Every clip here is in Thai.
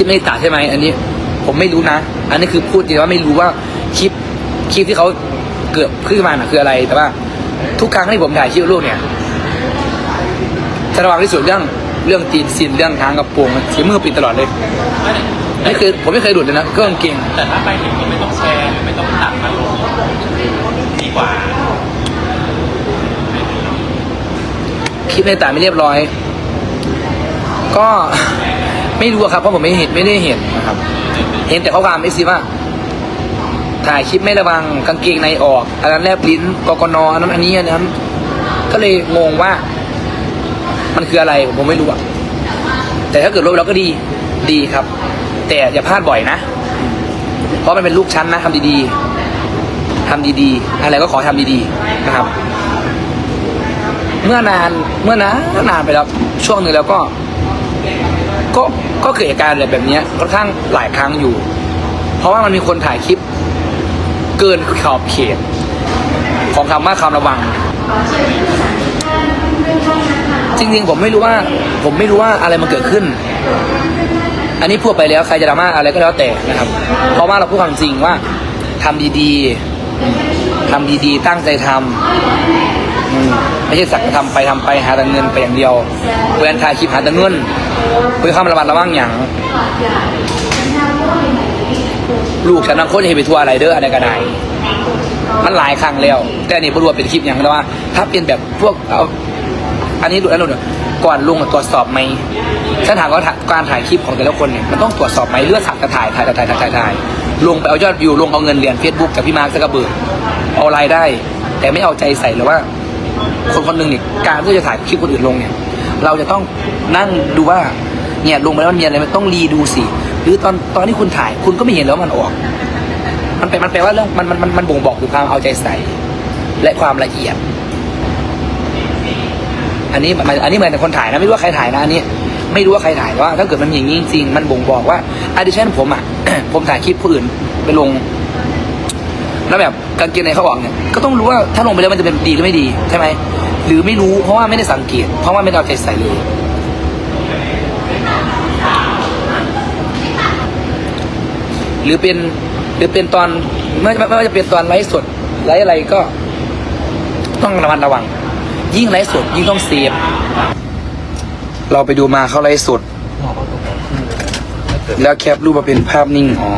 ลิปไม่ได้ตัดใช่ไหมอันนี้ ผมไม่รู้นะ อันนี้คือพูดจริงว่าไม่รู้ว่าคลิปคลิปที่เขาเกิดขึ้นมาน่ะคืออะไร แต่ว่า ทุกครั้งที่ผมถ่ายคลิปลูกเนี่ยจะระวังที่สุดเรื่องเรื่องตีนซินเรื่องทางกระโปรงเสียมือปิดตลอดเลยนี่คือผมไม่เคยหลุดเลยนะก็กางเก่งแต่ถ้าไปถึงนี่ไม่ต้องแชร์หรือไม่ต้องตัดมาลงดีกว่าคลิปในตาไม่เรียบร้อย ก็ ไม่รู้อะครับเพราะผมไม่เห็นไม่ได้เห็นนะครับ เห็นแต่ข้อความไม่ซีว่าถ่ายคลิปไม่ระวังกางเกงในออกอันนั้นแลบลิ้นกกนอันนั้นอันนี้อันนั้น ก็เลยงงว่า มันคืออะไรผมไม่รู้อะแต่ถ้าเกิดลบแล้วก็ดีดีครับ แต่อย่าพลาดบ่อยนะ เพราะมันเป็นลูกชั้นนะทำดีๆทำดีๆ อะไรก็ขอให้ทำดีๆนะครับ เมื่อนานเมื่อนานนานไปแล้วช่วงหนึ่งแล้วก็ ก็ก็เกิดเหตุการณ์อะไรแบบนี้ค่อนข้างหลายครั้งอยู่ เพราะว่ามันมีคนถ่ายคลิป เกินขอบเขต ของคำว่าคำระวัง จริงๆ ผมไม่รู้ว่า ผมไม่รู้ว่าอะไรมันเกิดขึ้น อันนี้พูดไปแล้วใครจะดราม่าอะไรก็แล้วแต่นะครับ เพราะว่าเราพูดความจริงว่าทำดีๆทำดีๆ ตั้งใจทำ ไม่ใช่สักทำไปทำไปหาแต่เงินไปอย่างเดียวเวลาถ่ายคลิปหาแต่เงินเพื่อข้ามระมัดระวังอย่างลูกฉันบางคนเห็นไปทัวร์อะไรเด้ออะไรก็ได้มันหลายครั้งแล้ว แต่นนี้บรวมเป็นคลิปอย่างแต่ว่า ถ้าเป็นแบบพวกเอาอันนี้ดูแล้วดูก่อนลงตรวจสอบไหมฉันถามว่าการถ่ายคลิปของแต่ละคนเนี่ยมันต้องตรวจสอบไหมเลือดสักกระถ่ายถ่ายถ่ายถ่ายถ่ายถ่ายลงไปเอายอดวิวลงเอาเงินเหรียญเฟซบุ๊กกับพี่มาร์คซักกระเบิดเอารายได้ แต่ไม่เอาใจใส่หรือว่า คนคนหนึ่งเนี่ยการที่จะถ่ายคลิปคนอื่นลงเนี่ย เราจะต้องนั่งดูว่าเนี่ยลงไปแล้วมันมีอะไรมันต้องรีดูสิหรือตอนตอนที่คุณถ่ายคุณก็ไม่เห็นแล้วมันออก มันแปลมันแปลว่าเรื่องมันมันมันมันบ่งบอกถึงความเอาใจใส่ และความละเอียด อันนี้มันอันนี้เหมือนแต่คนถ่ายนะไม่รู้ว่าใครถ่ายนะอันนี้ไม่รู้ว่าใครถ่ายแต่ว่า ถ้าเกิดมันอย่างนี้จริงมันบ่งบอกว่าอดิชั่นผมอะ ผมถ่ายคลิปผู้อื่นไปลง แล้วแบบกางเกงในเขาบอกเนี่ยก็ต้องรู้ว่าถ้าลงไปแล้วมันจะเป็นดีหรือไม่ดีใช่ไหมหรือไม่รู้เพราะว่าไม่ได้สังเกต เพราะว่าไม่ได้เอาใจใส่เลยหรือเป็นหรือเป็นตอนไม่ไม่ไม่ว่าจะเป็นตอนไลฟ์สดไลฟ์อะไรก็ ต้องระมัดระวัง ยิ่งไลฟ์สดยิ่งต้องเซฟเราไปดูมาเขาไลฟ์สดแล้วแคปรูปมาเป็นภาพนิ่งอ๋อ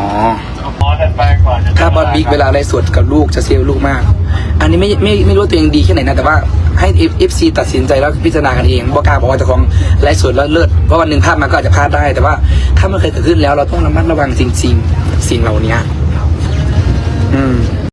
บิ๊กเวลาไล่สวดกับลูกจะเซฟลูกมาก อันนี้ไม่ไม่ไม่รู้ตัวเองดีแค่ไหนนะแต่ว่าให้เอฟซีตัดสินใจแล้วพิจารณากันเองบอกกล้าบอกว่าจะของไล่สวดแล้วเลิศเพราะวันหนึ่งภาพมันก็อาจจะพลาดได้ แต่ว่าถ้ามันเคยเกิดขึ้นแล้วเราต้องระมัดระวังจริง ๆ สิ่งเหล่านี้อืม